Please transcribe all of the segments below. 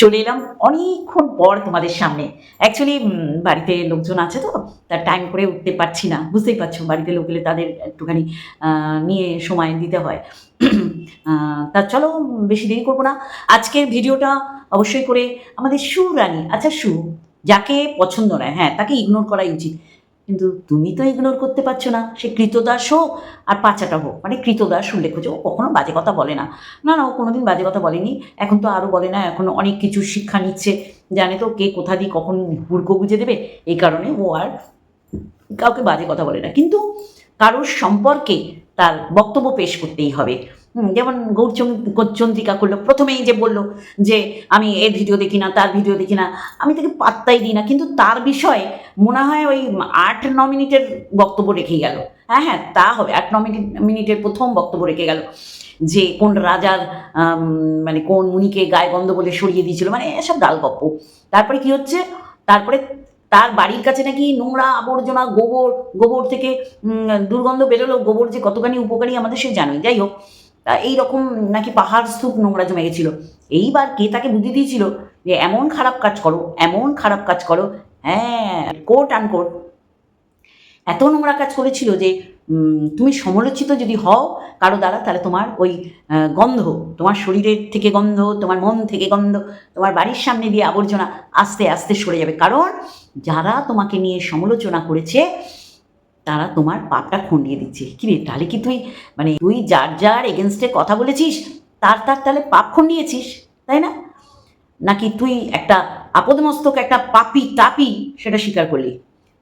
চলে এলাম অনেকক্ষণ পর তোমাদের সামনে। অ্যাকচুয়ালি বাড়িতে লোকজন আছে তো তার টাইম করে উঠতে পারছি না। বুঝতেই পারছ, বাড়িতে লোক এলে তাদের একটুখানি নিয়ে সময় দিতে হয়। তা চলো, বেশি দেরি করব না। আজকের ভিডিওটা অবশ্যই করে আমাদের সু রানী আচ্ছা সু, যাকে পছন্দ নয় হ্যাঁ তাকে ইগনোর করাই উচিত। কিন্তু তুমি তো ইগনোর করতে পারছ না। সে কৃতদাস হোক আর পাচাটা হোক মানে কৃতদাস উল্লেখ করছে। ও কখনো বাজে কথা বলে না। না না, ও কোনোদিন বাজে কথা বলেনি। এখন তো আরও বলে না, এখন অনেক কিছু শিক্ষা নিচ্ছে। জানে তো কে কোথা দিয়ে কখন হুড়কো গুজে দেবে। এই কারণে ও আর কাউকে বাজে কথা বলে না। কিন্তু কারোর সম্পর্কে তার বক্তব্য পেশ করতেই হবে। যেমন গৌরচন্দ্রিকা করল, প্রথমেই যে বলল যে আমি এর ভিডিও দেখি না, তার ভিডিও দেখি না, আমি তাকে পাত্তাই দিই না, কিন্তু তার বিষয়ে মনে হয় ওই আট, ন মিনিটের বক্তব্য রেখে গেল। হ্যাঁ হ্যাঁ তা হবে, আট, ন মিনিট, মিনিটের প্রথম বক্তব্য রেখে গেল। যে কোন রাজার মানে কোন মুনিকে গায়ে গন্ধ বলে সরিয়ে দিয়েছিল মানে এসব ডাল গপ্প তারপরে কি হচ্ছে? তারপরে তার বাড়ির কাছে নাকি নোংরা আবর্জনা, গোবর গোবর থেকে দুর্গন্ধ বেরোলো, গোবর যে কতখানি উপকারী আমাদের সে জানোই। যাই হোক তা এইরকম নাকি পাহাড় স্তূপ নোংরা জমে গেছিল। এইবার কে তাকে বুদ্ধি দিয়েছিল যে এমন খারাপ কাজ করো, এমন খারাপ কাজ করো হ্যাঁ কোট আনকোট এত নোংরা কাজ করেছিল যে তুমি সমালোচিত যদি হও কারও দ্বারা, তাহলে তোমার ওই গন্ধ, তোমার শরীরের থেকে গন্ধ, তোমার মন থেকে গন্ধ, তোমার বাড়ির সামনে দিয়ে আবর্জনা আস্তে আস্তে সরে যাবে। কারণ যারা তোমাকে নিয়ে সমালোচনা করেছে তারা তোমার পাপটা খন্ডিয়ে দিচ্ছে। কিরে তাহলে কি তুই মানে তুই যার যার এগেনস্টে কথা বলেছিস, তার তার তাহলে পাপ খন্ডিয়েছিস তাই না? নাকি তুই একটা আপদমস্তক, একটা পাপি তাপি সেটা স্বীকার করলি?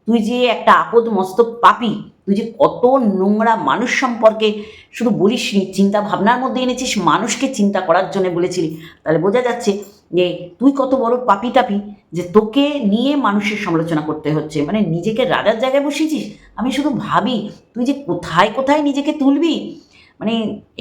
তুই যে একটা আপদ মস্তক পাপি, তুই যে কত নোংরা মানুষ সম্পর্কে শুধু বলিস নি চিন্তা ভাবনার মধ্যে এনেছিস, মানুষকে চিন্তা করার জন্য বলেছিলি। তাহলে বোঝা যাচ্ছে যে তুই কত বড় পাপি টাপি যে তোকে নিয়ে মানুষের সমালোচনা করতে হচ্ছে। মানে নিজেকে রাজার জায়গায় বসিয়েছিস? আমি শুধু ভাবি, তুই যে কোথায় কোথায় নিজেকে তুলবি? মানে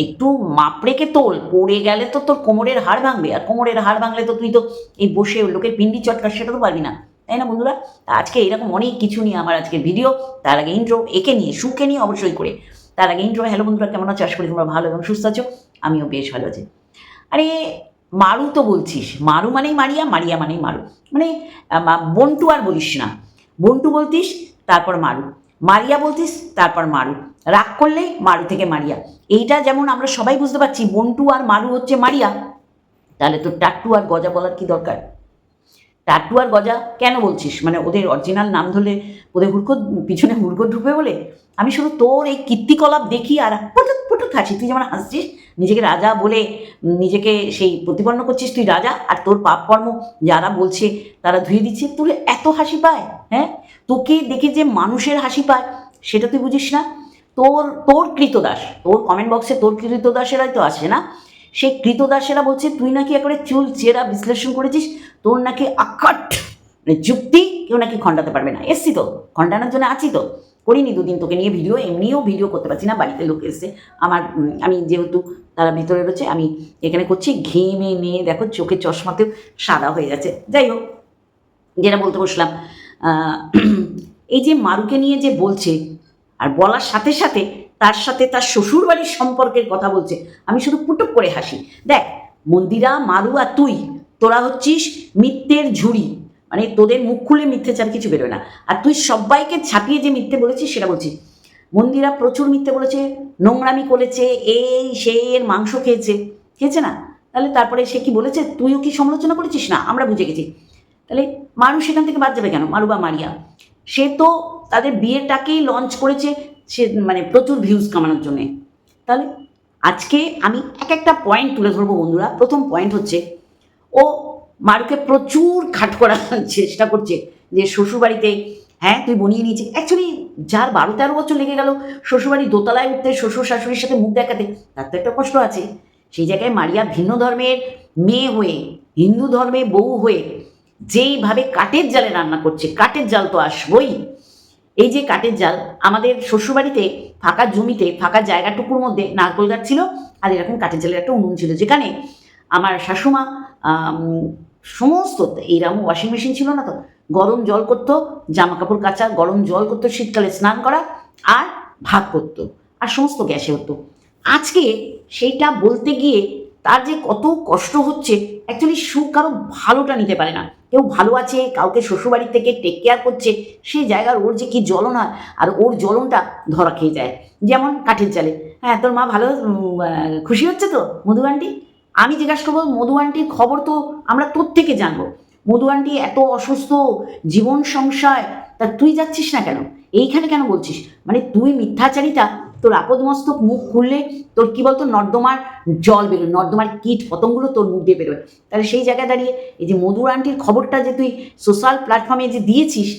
একটু মাপ রেখে তোল, পড়ে গেলে তো তোর কোমরের হাড় ভাঙবে, আর কোমরের হাড় ভাঙলে তো তুই তো এই বসে লোকের পিন্ডি চটকা সেটা তো পারবি না। তাই না বন্ধুরা? আজকে এরকম অনেক কিছু নিয়ে আমার আজকে ভিডিও তার আগে ইন্ট্রো একে নিয়ে, সুকে নিয়ে অবশ্যই করে। তার আগে ইন্ট্রো হ্যালো বন্ধুরা, কেমন আছো? আশা করি তোমরা ভালো এবং সুস্থ আছো। আমিও বেশ ভালো আছি। আরে মারু তো বলছিস। মারু মানেই মারিয়া মারিয়া মানেই মারু। মানে বন্টু আর বলিস না। বন্টু বলতিস, তারপর মারু। মারিয়া বলতিস, তারপর মারু। রাগ করলেই মারু থেকে মারিয়া। এইটা যেমন আমরা সবাই বুঝতে পারছি, বন্টু আর মারু হচ্ছে মারিয়া, তাহলে তো টাট্টু আর গজা বলার কি দরকার? টাট্টু আর গজা কেন বলছিস? মানে ওদের অরিজিনাল নাম ধরলে, ওদের হুড়কো পিছনে হুড়কো ঢুকবে বলে? আমি শুধু তোর এই কীর্তিকলাপ দেখি আর পটুক পটুক হাসি। তুই যেমন হাসছিস, নিজেকে রাজা বলে নিজেকে সেই প্রতিপন্ন করছিস, তুই রাজা আর তোর পাপকর্ম যারা বলছে তারা ধুয়ে দিচ্ছে। তোর এত হাসি পায় হ্যাঁ? তোকে দেখে যে মানুষের হাসি পায়, সেটা তুই বুঝিস না। তোর তোর কৃতদাস, তোর কমেন্ট বক্সে তোর কৃতদাসেরাই তো আসে না? সেই কৃতদাসেরা বলছে, তুই নাকি একেবারে চুল চেরা বিশ্লেষণ করেছিস? তোর নাকি আকাট মানে যুক্তি কেউ নাকি খণ্ডাতে পারবে না। এসছি তো, খণ্ডানোর জন্য আছি তো। করিনি দুদিন, তোকে নিয়ে ভিডিও, এমনিও ভিডিও করতে পারছি না, বাড়িতে লোক এসে আমার আমি যেহেতু তারা ভিতরে রয়েছে, আমি এখানে করছি, ঘেমে নিয়ে দেখো চোখের চশমাতেও সাদা হয়ে যাচ্ছে। যাই হোক, যেটা বলতে বসলাম এই যে মারুকে নিয়ে যে বলছে, আর বলার সাথে সাথে তার সাথে তার শ্বশুর বাড়ির সম্পর্কের কথা বলছে, আমি শুধু পুটুক করে হাসি। দেখ, মন্দিরা, মারু আর তুই, তোরা হচ্ছিস মিথ্যের ঝুড়ি। মানে তোদের মুখ খুলে মিথ্যে ছাড়া কিছু বেরোয় না। আর তুই সবাইকে ছাপিয়ে যে মিথ্যে বলেছিস সেটা বলছিস মন্দিরা প্রচুর মিথ্যে বলেছে, নোংরামি করেছে, এই সে এর মাংস খেয়েছে। খেয়েছে না? তাহলে তারপরে সে কি বলেছে? তুইও কি সমালোচনা করেছিস? না, আমরা বুঝে গেছি। তাহলে মানুষ সেখান থেকে বাদ যাবে কেন? মারু বা মারিয়া। সে তো তাদের বিয়েটাকেই লঞ্চ করেছে সে মানে প্রচুর ভিউজ কামানোর জন্যে। তাহলে আজকে আমি এক একটা পয়েন্ট তুলে ধরবো বন্ধুরা। প্রথম পয়েন্ট হচ্ছে, ও মারুকে প্রচুর খাট করার চেষ্টা করছে যে শ্বশুরবাড়িতে হ্যাঁ তুই বনিয়ে নিয়েছিস। অ্যাকচুয়ালি যার বারো তেরো বছর লেগে গেল, শ্বশুরবাড়ি দোতলায় উঠতে শ্বশুর শাশুড়ির সাথে মুখ দেখাতে, তার তো একটা কষ্ট আছে। সেই জায়গায় মারিয়া ভিন্ন ধর্মের মেয়ে হয়ে, হিন্দু ধর্মে বউ হয়ে, যেইভাবে কাঠের জালে রান্না করছে, কাঠের জাল তো আসবই। এই যে কাঠের জাল, আমাদের শ্বশুরবাড়িতে ফাঁকা জমিতে, ফাঁকা জায়গাটুকুর মধ্যে নারকোল গাছ ছিল, আর এরকম কাঠের জালের একটা উনুন ছিল, যেখানে আমার শাশুমা সমস্ত এইরকম ওয়াশিং মেশিন ছিল না তো? গরম জল করতো জামা কাপড় কাচা, গরম জল করতো, শীতকালে স্নান করা আর ভাত করতো আর সমস্ত গ্যাসে হতো। আজকে সেইটা বলতে গিয়ে তার যে কত কষ্ট হচ্ছে অ্যাকচুয়ালি সুখ কারও ভালোটা নিতে পারে না। কেউ ভালো আছে, কাউকে শ্বশুরবাড়ির থেকে টেক কেয়ার করছে সেই জায়গার ওর যে কি জ্বলন হয় আর ওর জ্বলনটা ধরা খেয়ে যায়। যেমন কাঠের চালে। হ্যাঁ তোর মা ভালো খুশি হচ্ছে তো মধু আন্টি আমি জিজ্ঞাসা করব, মধু আন্টির খবর তো আমরা তোর থেকে জানব। মধু আন্টি এত অসুস্থ, জীবন সংশয়, তা তুই যাচ্ছিস না কেন? এইখানে কেন বলছিস? মানে তুই মিথ্যাচারিতা, তোর আপদমস্তক মুখ খুললে তোর কি বলতো, নর্দমার জল বেরোয়, নর্দমার কীট পতঙ্গগুলো তোর মুখ দিয়ে বেরোয়। তাহলে সেই জায়গায় দাঁড়িয়ে এই যে মধুর আন্টির খবরটা যে তুই সোশ্যাল প্ল্যাটফর্মে যে দিয়েছিস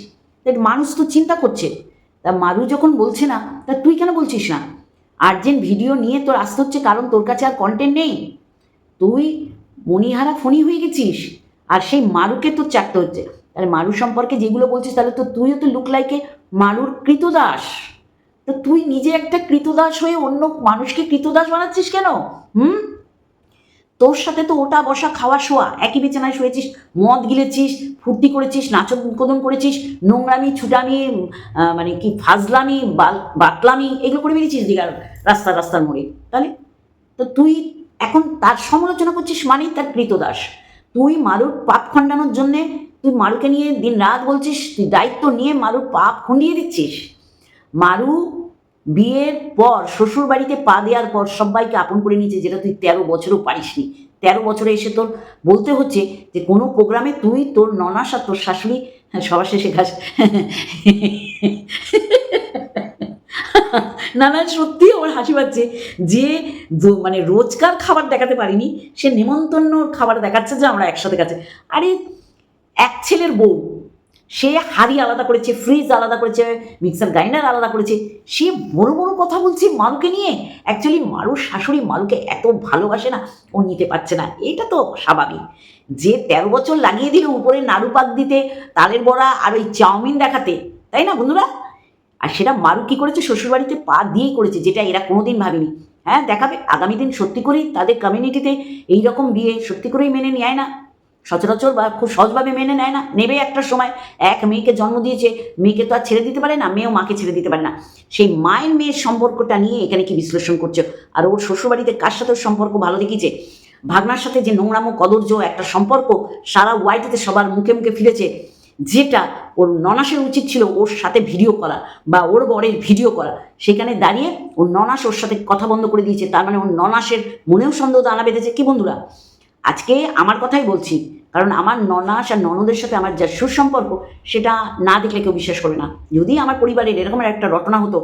তা মানুষ তো চিন্তা করছে। তা মারু যখন বলছে না, তা তুই কেন বলছিস না? আর্জেন্ট ভিডিও নিয়ে তোর আসতে হচ্ছে, কারণ তোর কাছে আর কন্টেন্ট নেই। তুই মণিহারা ফণি হয়ে গেছিস? আর সেই মারুকে তোর চাটতে হচ্ছে। তাহলে মারু সম্পর্কে যেগুলো বলছিস, তাহলে তো তুইও তো লুক লাইকে মারুর কৃতদাস। তো তুই নিজে একটা কৃতদাস হয়ে অন্য মানুষকে কৃতদাস বানাচ্ছিস কেন? হুম? তোর সাথে তো ওটা বসা খাওয়া শোয়া। একই বিছানায় শুয়েছিস, মদ গিলেছিস, ফুর্তি করেছিস, নাচন কদন করেছিস, নোংরামি, ছুটামি মানে কি ফাজলামি বাতলামি, এগুলো করে বেরিয়েছিস দিঘার রাস্তা রাস্তার মোড়ে। তাহলে তো তুই এখন তার সমালোচনা করছিস মানেই তার কৃতদাস। তুই মারুর পাপ খণ্ডানোর জন্যে তুই মারুকে নিয়ে দিন রাত বলছিস তুই দায়িত্ব নিয়ে মারুর পাপ খণ্ডিয়ে দিচ্ছিস। মারু বিয়ের পর শ্বশুর বাড়িতে পা দেওয়ার পর সবাইকে আপন করে নিয়েছে যেটা তুই তেরো বছরও পারিসনি। তেরো বছরে এসে তোর বলতে হচ্ছে যে কোনো প্রোগ্রামে তুই তোর ননাস আর তোর শাশুড়ি হ্যাঁ, সবার শেষে খাস না না, সত্যি আমার হাসি পাচ্ছে যে মানে রোজকার খাবার দেখাতে পারিনি, সে নেমন্তন্ন খাবার দেখাচ্ছে যে আমরা একসাথে খাচ্ছি। আরে, এক ছেলের বউ, সে হাড়ি আলাদা করেছে ফ্রিজ আলাদা করেছে মিক্সার গ্রাইন্ডার আলাদা করেছে, সে বড় বড় কথা বলছে মালুকে নিয়ে। অ্যাকচুয়ালি মালুর শাশুড়ি মালুকে এত ভালোবাসে না, ও নিতে পারছে না। এটা তো স্বাভাবিক। যে তেরো বছর লাগিয়ে দিল উপরে নাড়ু পাক দিতে, তালের বড়া আর ওই চাউমিন দেখাতে, তাই না বন্ধুরা? আর সেটা মারু কী করেছে? শ্বশুরবাড়িতে পা দিয়েই করেছে, যেটা এরা কোনোদিন ভাবেনি। হ্যাঁ দেখাবে, আগামী দিন সত্যি করেই তাদের কমিউনিটিতে এই রকম বিয়ে সত্যি করেই মেনে নেয় না। সচরাচর বা খুব সহজভাবে মেনে নেয় না। নেবে একটা সময়, এক মেয়েকে জন্ম দিয়েছে, মেয়েকে তো আর ছেড়ে দিতে পারে না, মেয়েও মাকে ছেড়ে দিতে পারে না। সেই মায়ের মেয়ের সম্পর্কটা নিয়ে এখানে কি বিশ্লেষণ করছে? আর ওর শ্বশুরবাড়িতে কার সাথে সম্পর্ক ভালো দেখিয়েছে? ভাগনার সাথে যে নোংরামো কদর্য একটা সম্পর্ক, সারা ওয়াইটিতে সবার মুখে মুখে ফিরেছে। যেটা ওর ননাসের উচিত ছিল ওর সাথে ভিডিও করা বা ওর বরের ভিডিও করা। সেখানে দাঁড়িয়ে ওর ননাস ওর সাথে কথা বন্ধ করে দিয়েছে। তার মানে ওর ননাসের মনেও সন্দেহ দানা বেঁধেছে। কি বন্ধুরা? আজকে আমার কথাই বলছি, কারণ আমার ননাস আর ননদের সাথে আমার যা সুসম্পর্ক, সেটা না দেখলে কেউ বিশ্বাস করে না। যদি আমার পরিবারের এরকমের একটা রটনা হতো,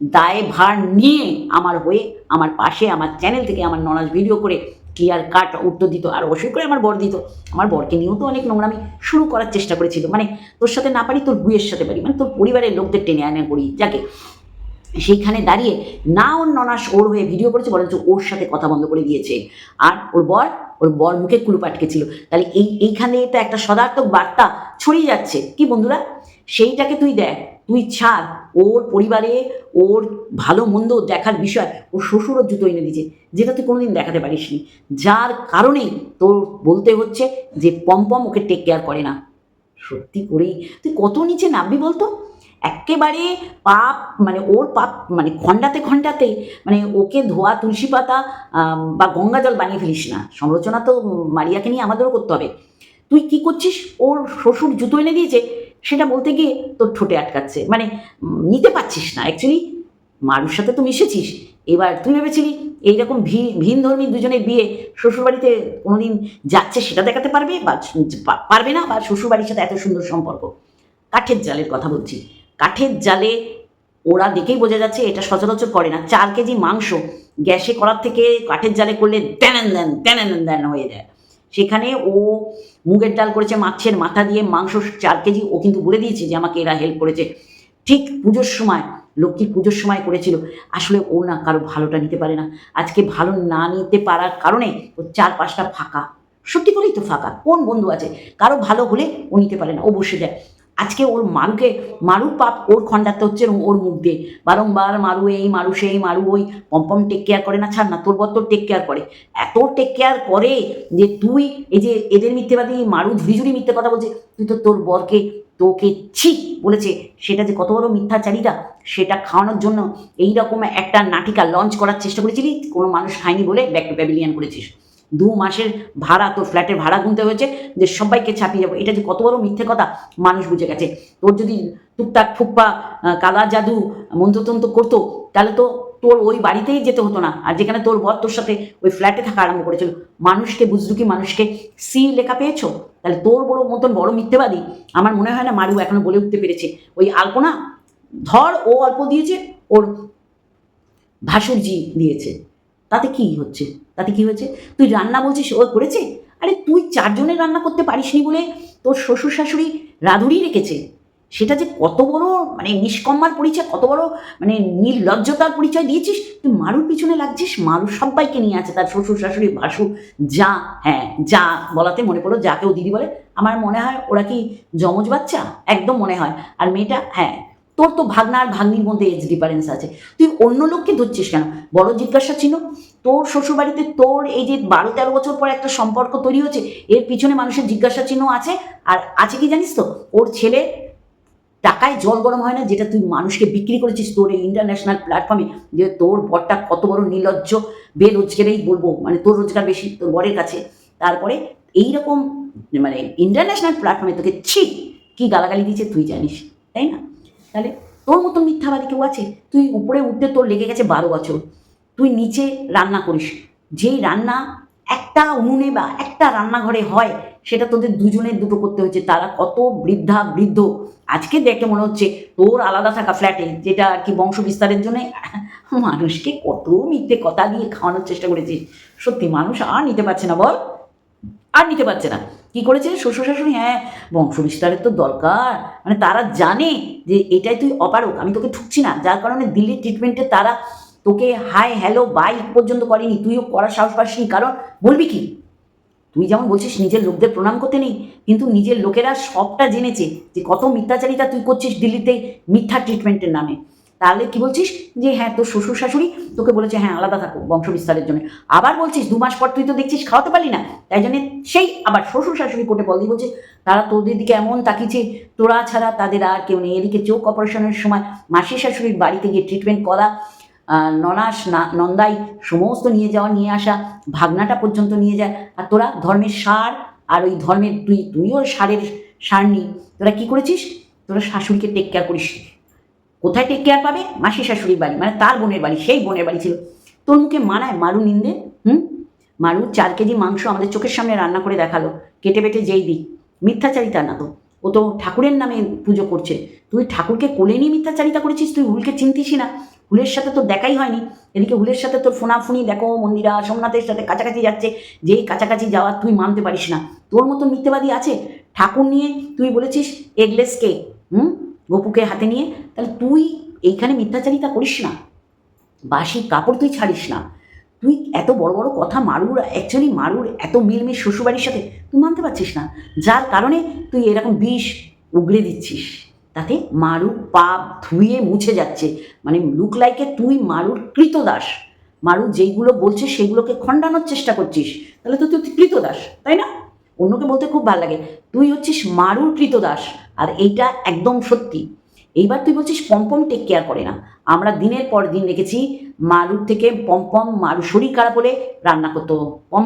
দায় ভার নিয়ে আমার হয়ে, আমার পাশে, আমার চ্যানেল থেকে আমার ননাস ভিডিও করে ক্লিয়ার কাট উত্তর দিত আর অবশ্যই করে আমার বর দিত। আমার বরকে নিয়েও তো অনেক নোংরামি শুরু করার চেষ্টা করেছিল। মানে তোর সাথে না পারি, তোর বুয়ের সাথে পারি। মানে তোর পরিবারের লোকদের টেনে আনে করি। যাকে সেইখানে দাঁড়িয়ে না ওর ননাস ওর হয়ে ভিডিও করেছে, বরঞ্চ ওর সাথে কথা বন্ধ করে দিয়েছে। আর ওর বর ওর বর মুখে কুলু আটকেছিল। তাহলে এই এইখানে তো একটা সদার্থক বার্তা ছড়িয়ে যাচ্ছে। কি বন্ধুরা? সেইটাকে তুই দেখ, তুই ছাড়। ওর পরিবারে ওর ভালো মন্দ দেখার বিষয় ওর শ্বশুরও জুতো এনে দিয়েছে, যেটা তুই কোনোদিন দেখাতে পারিসনি। যার কারণেই তোর বলতে হচ্ছে যে পম্পম ওকে টেক কেয়ার করে না। সত্যি করেই। তুই কত নিচে নামবি বলতো? একেবারে পাপ মানে ওর পাপ মানে খণ্ডাতে খণ্ডাতে মানে ওকে ধোয়া তুলসী পাতা বা গঙ্গা জল বানিয়ে ফেলিস না। সমালোচনা তো মারিয়াকে নিয়ে আমাদেরও করতে হবে। তুই কি করছিস? ওর শ্বশুর জুতো এনে দিয়েছে সেটা বলতে গিয়ে তোর ঠোঁটে আটকাচ্ছে। মানে নিতে পারছিস না। অ্যাকচুয়ালি মারুর সাথে তো মিশেছিস। এবার তুই ভেবেছিলি এইরকম ভিন ধর্মী দুজনের বিয়ে শ্বশুরবাড়িতে কোনোদিন যাচ্ছে সেটা দেখাতে পারবে বা পারবে না বা শ্বশুরবাড়ির সাথে এত সুন্দর সম্পর্ক? কাঠের জালের কথা বলছি। কাঠের জালে ওরা দেখেই বোঝা যাচ্ছে এটা সচরাচর করে না। চার কেজি মাংস গ্যাসে করার থেকে কাঠের জালে করলে ট্যানেন দেন ট্যানেন দেন হয়ে যায়। সেখানে ও মুগের ডাল করেছে মাছের মাথা দিয়ে মাংস চার কেজি। ও কিন্তু বলে দিয়েছে যে আমাকে এরা হেল্প করেছে। ঠিক পুজোর সময় লক্ষ্মী পুজোর সময় করেছিল। আসলে ও না কারও ভালোটা নিতে পারে না। আজকে ভালো না নিতে পারার কারণে ওর চার পাঁচটা ফাঁকা। সত্যি করেই তো ফাঁকা। কোন বন্ধু আছে? কারও ভালো হলে ও নিতে পারে না। ও বসে যায়। আজকে ওর মারুকে, মারু পাপ ওর খণ্ডাতে হচ্ছে ওর মুখ দিয়ে। বারংবার মারু এই, মারু সেই, মারু ওই পম্পম টেক কেয়ার করে না, ছাড় না, তোর বর টেক কেয়ার করে। এত টেক কেয়ার করে যে তুই এই যে এদের মিথ্যেবাদী মারু ঝুড়ি মিথ্যে কথা বলছে, তুই তো তোর বরকে তোকে ছি বলেছে। সেটা যে কত বড় মিথ্যাচারিতা সেটা খাওয়ানোর জন্য এইরকম একটা নাটিকা লঞ্চ করার চেষ্টা করেছিলি, কোনো মানুষ খায়নি বলে ব্যাক টু প্যাভিলিয়ান করেছিস। দু মাসের ভাড়া, তোর ফ্ল্যাটের ভাড়া গুনতে হয়েছে যে সবাইকে ছাপিয়ে যাব। এটা যে কত বড় মিথ্যে কথা, মানুষ বুঝে গেছে। তোর যদি টুকটাক ফুকপা কালা জাদু, মন্ত্রতন্ত্র করতো, তাহলে তো তোর ওই বাড়িতেই যেতে হতো না। আর যেখানে তোর বর তোর সাথে ওই ফ্ল্যাটে থাকা আরম্ভ করেছিল। মানুষকে বুঝলুকি মানুষকে সি লেখা পেয়েছ? তাহলে তোর বড় মতন বড় মিথ্যেবাদী। আমার মনে হয় না মারু এখনও বলে উঠতে পেরেছে। ওই আলপনা, ধর ও অল্প দিয়েছে, ওর ভাসুরজি দিয়েছে। তাতে কি হচ্ছে? তাতে কি হয়েছে? তুই রান্না বলছিস, ও করেছে? আরে তুই চারজনের রান্না করতে পারিস পারিসনি বলে তোর শ্বশুর শাশুড়ি রাঁধুনি রেখেছে? সেটা যে কত বড় মানে নিষ্কম্মার পরিচয়, কত বড় মানে নির্লজ্জতার পরিচয় দিয়েছিস? তুই মারুর পিছনে লাগছিস? মারু সবাইকে নিয়ে আছে তার শ্বশুর শাশুড়ি ভাসু। যা হ্যাঁ যা বলাতে মনে পড়ল, যাকেও দিদি বলে। আমার মনে হয় ওরা কি জমজ বাচ্চা? একদম মনে হয়। আর মেয়েটা হ্যাঁ তোর তো ভাগনা আর ভাগ্নির মধ্যে এজ ডিফারেন্স আছে। তুই অন্য লোককে ধরছিস কেন? বড় জিজ্ঞাসা ছিল। তোর শ্বশুরবাড়িতে তোর এই যে বারো তেরো বছর পর একটা সম্পর্ক তৈরি হচ্ছে, এর পিছনে মানুষের জিজ্ঞাসা চিহ্ন আছে। আর আছে কি জানিস তো? ওর ছেলে টাকায় জল গরম হয় না, যেটা তুই মানুষকে বিক্রি করেছিস তোর এই ইন্টারন্যাশনাল প্ল্যাটফর্মে যে তোর বরটা কত বড় নির্লজ্জ, বেরোজগারেই বলব মানে তোর রোজগার বেশি, তোর বরের কাছে। তারপরে এইরকম মানে ইন্টারন্যাশনাল প্ল্যাটফর্মে তোকে ছি, কি গালাগালি দিয়েছে তুই জানিস, তাই না? তাহলে? তোর মতো মিথ্যাবাদী কেউ আছে, তুই উপরে উঠতে তোর লেগে গেছে বারো বছর। তুই নিচে রান্না করিস। যেই রান্না একটা উনুনে বা একটা রান্নাঘরে হয়, সেটা তোদের দুজনের দুটো করতে হচ্ছে তারা কত বৃদ্ধা বৃদ্ধ। আজকে দেখে মনে হচ্ছে তোর আলাদা থাকা ফ্ল্যাটে, যেটা আর কি বংশ বিস্তারের জন্য মানুষকে কত মিথ্যে কথা দিয়ে খাওয়ানোর চেষ্টা করেছিস সত্যি, মানুষ আর নিতে পারছে না, বল। আর নিতে পারছে না। কি করেছে? শ্বশুর শাশুড়ি হ্যাঁ বংশ বিস্তারের তো দরকার। মানে তারা জানে যে এটাই তুই অপারক আমি তোকে ঠুকছি না। যার কারণে দিল্লির ট্রিটমেন্টে তারা তোকে হাই হ্যালো বাই পর্যন্ত করেনি। তুইও করার সাহস পাসনি, কারণ বলবি কি? তুই যেমন বলছিস, নিজের লোকদের প্রণাম করতে নেই, কিন্তু নিজের লোকেরা সবটা জেনেছে যে কত মিথ্যাচারিতা তুই করছিস দিল্লিতে মিথ্যা ট্রিটমেন্টের নামে। তাহলে কি বলছিস? যে হ্যাঁ তোর শ্বশুর শাশুড়ি তোকে বলেছে হ্যাঁ আলাদা থাকো বংশ বিস্তারের জন্য। আবার বলছিস, দু মাস পর তুই তো দেখছিস, খাওয়াতে পারলি না। তাই জন্য সেই আবার শ্বশুর শাশুড়ি কোর্টে বল দিয়ে বলছে, তারা তোদের দিকে এমন তাকিয়েছে, তোরা ছাড়া তাদের আর কেউ নেই। এদিকে চোখ অপারেশনের সময় মাসি শাশুড়ির বাড়িতে গিয়ে ট্রিটমেন্ট করা ননাস নন্দাই সমস্ত নিয়ে যাওয়া, নিয়ে আসা, ভাগনাটা পর্যন্ত নিয়ে যায়। আর তোরা ধর্মের সার, আর ওই ধর্মের তুই, তুইও সারের সার নি। তোরা কি করেছিস? তোরা শাশুড়িকে টেক কেয়ার করিস কোথায় টেক কেয়ার পাবে? মাসি শাশুড়ির বাড়ি মানে তার বোনের বাড়ি, সেই বোনের বাড়ি ছিল। তোর মুখে মানায় মারু নিন্দে, হুম? মারু চার কেজি মাংস আমাদের চোখের সামনে রান্না করে দেখাল, কেটে বেটে যেই দিক। মিথ্যাচারিতা না তো। ও তো ঠাকুরের নামে পুজো করছে। তুই ঠাকুরকে কোলে নিয়ে মিথ্যাচারিতা করেছিস? তুই হুলকে চিনতিসই না। হুলের সাথে তোর দেখাই হয়নি। এদিকে হুলের সাথে তোর ফোনাফুনি দেখো, মন্দিরা, সোমনাথের সাথে কাছাকাছি যাচ্ছে। যেই কাছাকাছি যাওয়া তুই মানতে পারিস না। তোর মতো মিথ্যেবাদী আছে? ঠাকুর নিয়ে তুই বলেছিস এগলেস কেক হুম? গপুকে হাতে নিয়ে, তাহলে তুই এইখানে মিথ্যাচারিতা করিস না। বাসি কাপড় তুই ছাড়িস না। তুই এত বড় বড় কথা মারুর অ্যাকচুয়ালি মারুর এত মিলমিশ শ্বশুরবাড়ির সাথে তুই মানতে পারছিস না। যার কারণে তুই এরকম বিষ উগড়ে দিচ্ছিস। তাতে মারু পাপ ধুয়ে মুছে যাচ্ছে। মানে লুক লাইকে তুই মারুর কৃতদাস। মারু যেইগুলো বলছে সেগুলোকে খণ্ডানোর চেষ্টা করছিস। তাহলে তো তুই কৃতদাস, তাই না? অন্যকে বলতে খুব ভালো লাগে। তুই হচ্ছিস মারুর কৃতদাস, আর এইটা একদম সত্যি। এইবার তুই বলছিস পম্পম টেক কেয়ার করে না। আমরা দিনের পর দিন দেখেছি মারুর থেকে পম্পম মারু শরীর খারাপ হলে রান্না করতো পম,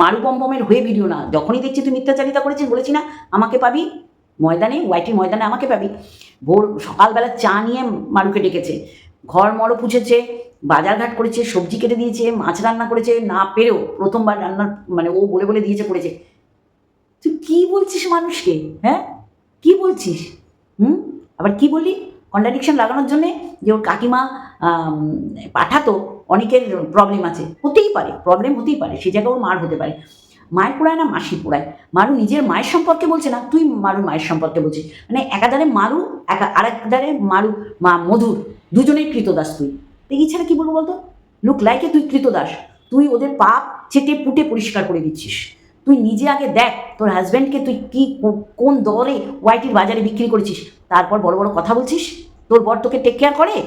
মারু পম্পমের হয়ে ভিডিও না। যখনই দেখছি তুই মিথ্যাচারিতা করেছিস, বলেছি না, আমাকে পাবি? ময়দানে ওয়াইটির ময়দানে আমাকে পাবি? ভোর সকালবেলা চা নিয়ে মারুকে ডেকেছে। ঘর মরো পুছেছে, বাজারঘাট করেছে, সবজি কেটে দিয়েছে, মাছ রান্না করেছে, না পেরেও প্রথমবার রান্না মানে ও বলে বলে দিয়েছে করেছে। কি বলছিস মানুষকে হ্যাঁ? কি বলছিস? হুম? আবার কি বলি কন্ট্রাডিকশন লাগানোর জন্যে যে ওর কাকিমা পাঠাতো, অনেকের প্রবলেম আছে। হতেই পারে প্রবলেম হতেই পারে, সে জায়গায় ওর মার হতে পারে। মায়ের পোড়ায় না মাসি পোড়ায়? মারু নিজের মায়ের সম্পর্কে বলছে না? তুই মারুর মায়ের সম্পর্কে বলছিস। মানে একাধারে মারু, একা আরেকধারে মারু, মা মধুর, দুজনের কৃতদাস তুই। তো এছাড়া কী বলব বলতো? লুক লাইকে তুই কৃতদাস। তুই ওদের পাপ চেটে পুটে পরিষ্কার করে দিচ্ছিস। তুই নিজে আগে দেখ তোর হাজব্যান্ডকে তুই কি, কোন দরে ওয়াইটির বাজারে বিক্রি করেছিস। তারপর বড় বড় কথা বলছিস, তোর বর তোকে টেক কেয়ার করে?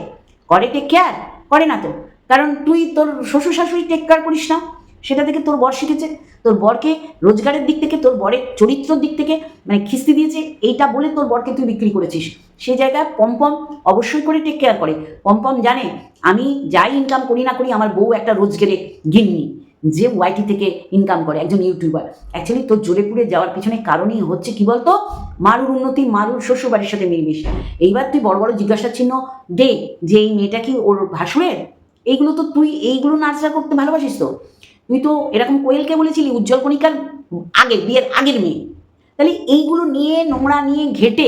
করে টেক কেয়ার করে না তো। কারণ তুই তোর শ্বশুর শাশুড়ি টেক কেয়ার করিস না। সেটা থেকে তোর বর শিখেছে। তোর বরকে রোজগারের দিক থেকে, তোর বরের চরিত্রর দিক থেকে মানে খিস্তি দিয়েছে। এইটা বলে তোর বরকে তুই বিক্রি করেছিস। সেই জায়গায় পম্পম অবশ্যই করে টেক কেয়ার করে। পম্পম জানে, আমি যাই ইনকাম করি না করি, আমার বউ একটা রোজগারে গিন্নি। যে ওয়াইটি থেকে ইনকাম করে, একজন ইউটিউবার অ্যাকচুয়ালি তোর জ্বলে পুড়ে যাওয়ার পিছনে কারণই হচ্ছে কি বলতো? মারুর উন্নতি, মারুর শ্বশুরবাড়ির সাথে মিলমিশ। এইবার তুই বড় বড় জিজ্ঞাসা চিহ্ন দে যে এই মেয়েটা কি ওর ভাসুরের? এইগুলো তো তুই এইগুলো নাচড়া করতে ভালোবাসিস তো? তুই তো এরকম কোয়েলকে বলেছিলি, উজ্জ্বল কণিকার আগে, বিয়ের আগের মেয়ে। তাহলে এইগুলো নিয়ে, নোংরা নিয়ে ঘেটে,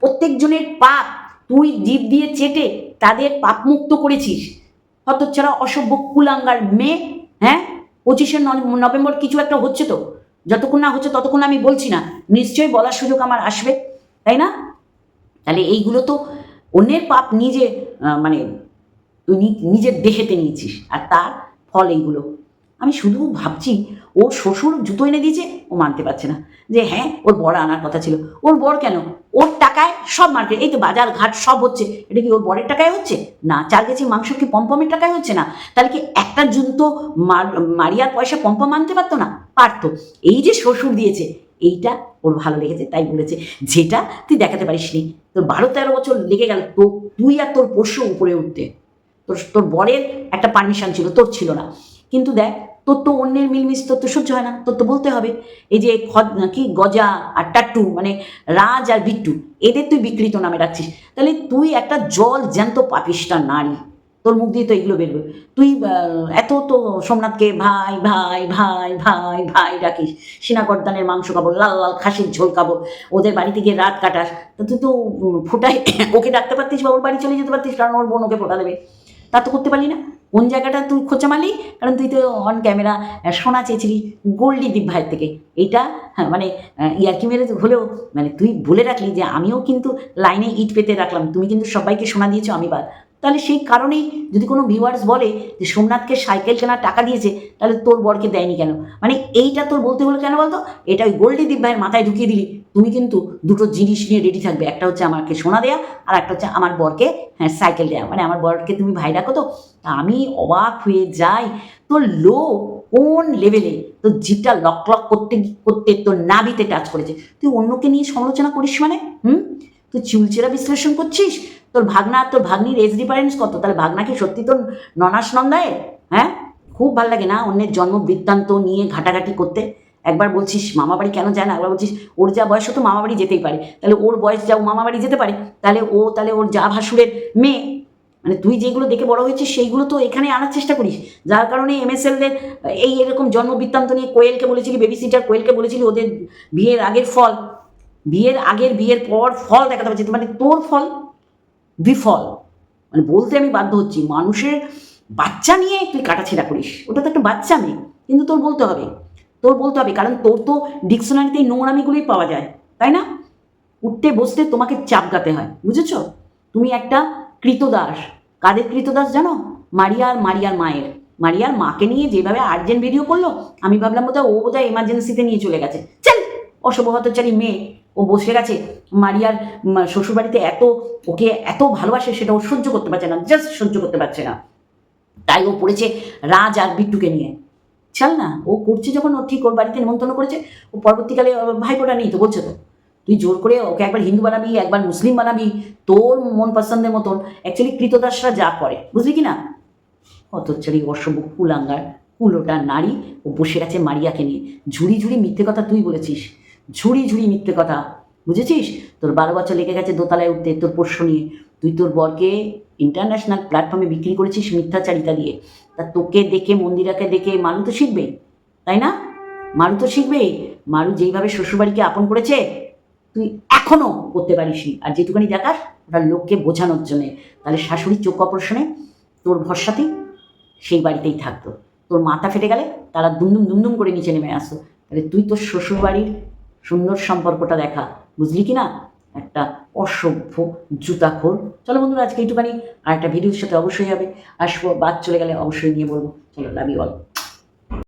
প্রত্যেকজনের পাপ তুই জীব দিয়ে চেটে তাদের পাপমুক্ত করেছিস। হতচ্ছাড়া অসভ্য কুলাঙ্গার মেয়ে হ্যাঁ? পঁচিশে নভেম্বর কিছু একটা হচ্ছে তো। যতক্ষণ না হচ্ছে ততক্ষণ আমি বলছি না। নিশ্চয়ই বলার সুযোগ আমার আসবে, তাই না? তাহলে এইগুলো তো অন্যের পাপ নিজে মানে তুই নিজের দেহেতে নিয়েছিস, আর তার ফল এইগুলো। আমি শুধু ভাবছি, ও শ্বশুর জুতো এনে দিয়েছে, ও মানতে পারছে না। যে হ্যাঁ ওর বড় আনার কথা ছিল। ওর বর কেন? ওর টাকায় সব মার্কেট, এই তো বাজার ঘাট সব হচ্ছে। এটা কি ওর বরের টাকায় হচ্ছে? না চার কেজি মাংস কি পম্পমের টাকায় হচ্ছে না? তাহলে কি একটা জুতো মার- মারিয়ার পয়সা পম্পম আনতে পারতো না? পারতো। এই যে শ্বশুর দিয়েছে, এইটা ওর ভালো লেগেছে, তাই বলেছে। যেটা তুই দেখাতে পারিস নি তোর বারো, তেরো বছর লেগে গেল। তো তুই আর তোর পোষ্য উপরে উঠতে। তোর তোর বরের একটা পারমিশন ছিল, তোর ছিল না। কিন্তু দেখ তোর তো অন্যের মিলমিশ, তোর তো সহ্য হয় না, তোর তো বলতে হবে, এই যে খদ, কি গজা আর টাট্টু মানে রাজ আর বিট্টু, এদের তুই বিকৃত নামে রাখছিস তাহলে তুই একটা জল জ্যান্ত পাপিষ্টা নারী, তোর মুখ দিয়ে তো এগুলো বেরবে। তুই এত তো সোমনাথকে ভাই ভাই ভাই ভাই ভাই ডাকিস সিনাকর্দানের মাংস খাব, লাল লাল খাসির ঝোল খাব, ওদের বাড়িতে গিয়ে রাত কাটাস, তা তুই তো ফোটাই, ওকে ডাকতে পারতিস বা ওর বাড়ি চলে যেতে পারতিস, কারণ ওর বোন ওকে ফোটা দেবে। তা তো করতে পারলি না। কোন জায়গাটা তুই খোঁচা মারলি? কারণ তুই তো অন ক্যামেরা সোনা চেয়েছিলি গোল্ডি দ্বীপ ভাইয়ের থেকে। এইটা হ্যাঁ, মানে ইয়ার্কি মেরে হলেও মানে তুই বলে রাখলি যে আমিও কিন্তু লাইনে ইট পেতে রাখলাম। তুমি কিন্তু সবাইকে সোনা দিয়েছ আমি বাদ। তাহলে সেই কারণেই যদি কোনো ভিউয়ার্স বলে যে সোমনাথকে সাইকেল কেনার টাকা দিয়েছে, তাহলে তোর বরকে দেয়নি কেন? মানে এইটা তোর বলতে হলো কেন বলতো? এটা ওই গোল্ডি দ্বীপ ভাইয়ের মাথায় ঢুকিয়ে দিলি, তুমি কিন্তু দুটো জিনিস নিয়ে রেডি থাকবে। একটা হচ্ছে আমাকে সোনা দেয়া, আর একটা হচ্ছে আমার বরকে হ্যাঁ সাইকেল দেয়া। মানে আমার বরকে তুমি ভাই ডাকো তো? আমি অবাক হয়ে যাই। তোর লো কোন লেভেলে তোর জিপটা লক লক করতে করতে তোর নাবিতে টাচ করেছে। তুই অন্যকে নিয়ে সমালোচনা করিস মানে? হুম? তুই চুলচেরা বিশ্লেষণ করছিস? তোর ভাগনা তোর ভাগ্নির এজ ডিফারেন্স কত? তাহলে ভাগনা কি সত্যি তোর ননাস নন্দায় হ্যাঁ? খুব ভালো লাগে না অন্যের জন্ম বৃত্তান্ত নিয়ে ঘাটাঘাটি করতে? একবার বলছিস, মামা বাড়ি কেন যায় না? একবার বলছিস, ওর যা বয়স তো মামা বাড়ি যেতেই পারে। তাহলে ওর বয়স যা, ও মামা বাড়ি যেতে পারে? তাহলে ও, তাহলে ওর যা ভাসুরের মেয়ে? মানে তুই যেগুলো দেখে বড় হয়েছিস, সেইগুলো তো এখানে আনার চেষ্টা করিস। যার কারণে এমএসএলদের এই এরকম জন্ম বৃত্তান্ত নিয়ে কোয়েলকে বলেছিলি বেবি সিটার কোয়েলকে বলেছিলি ওদের বিয়ের আগের ফল। বিয়ের আগের, বিয়ের পর ফল দেখাতে পারছি মানে তোর ফল, বিফল। মানে বলতে আমি বাধ্য হচ্ছি, মানুষের বাচ্চা নিয়ে তুই কাটাছেড়া করিস। ওটা তো একটা বাচ্চা মেয়ে, কিন্তু তোর বলতে হবে। তোর বলতে হবে, কারণ তোর তো ডিকশনারিতে নোংরামিগুলোই পাওয়া যায়, তাই না? উঠতে বসতে তোমাকে চাপ গাতে হয়, বুঝেছ? তুমি একটা কৃতদাস। কাদের কৃতদাস জানো? মারিয়ার মারিয়ার মায়ের। মারিয়ার মাকে নিয়ে যেভাবে আর্জেন্ট ভিডিও করল, আমি ভাবলাম বোধহয় ও বোধহয় এমার্জেন্সিতে নিয়ে চলে গেছে। চল অশুভহতচারী মেয়ে। ও বসে গেছে। মারিয়ার শ্বশুরবাড়িতে এত, ওকে এত ভালোবাসে সেটা ও সহ্য করতে পারছে না জাস্ট সহ্য করতে পারছে না। তাই ও পড়েছে রাজ আর বিট্টুকে নিয়ে। চল না, ও করছে যখন, ও ঠিক ওর বাড়িতে নিমন্ত্রণ করেছে, ও পরবর্তীকালে ভাইপোটা নেই তো, বলছে তো। তুই জোর করে ওকে একবার হিন্দু বানাবি, একবার মুসলিম বানাবি, তোর মন পছন্দের মতন। অ্যাকচুয়ালি কৃতদাসরা যা করে, বুঝলি কি না? অতচ্চারি অসভ্য কুলাঙ্গার, কুলোটা নারী, ও বসে গেছে মারিয়াকে নিয়ে। ঝুড়ি ঝুড়ি মিথ্যে কথা তুই বলেছিস। ঝুড়ি ঝুড়ি মিথ্যে কথা। বুঝেছিস? তোর বারো বছর লেগে গেছে দোতলায় উঠতে, তোর পোষ্য নিয়ে। তুই তোর বরকে ইন্টারন্যাশনাল প্ল্যাটফর্মে বিক্রি করেছিস মিথ্যাচারিতা দিয়ে। তা তোকে দেখে, মন্দিরাকে দেখে মারু তো শিখবে, তাই না? মারু তো শিখবেই মারু যেইভাবে শ্বশুরবাড়িকে আপন করেছে, তুই এখনও করতে পারিসনি। আর যেটুখানি দেখাস ওটা লোককে বোঝানোর জন্যে। তাহলে শাশুড়ির চোখ অপারেশনে তোর ভরসাতেই সেই বাড়িতেই থাকতো। তোর মাথা ফেটে গেলে তারা দুমদুম দুমদুম করে নিচে নেমে আসতো। তাহলে তুই তোর শ্বশুরবাড়ির সুন্দর সম্পর্কটা দেখা। বুঝলি কি না একটা অসভ্য জুতাখোর। চলো বন্ধুরা, আজকে একটুখানি আর একটা ভিডিওর সাথে অবশ্যই হবে। আসব, বাদ চলে গেলে অবশ্যই নিয়ে বলব। চলো লাভ ইউ অল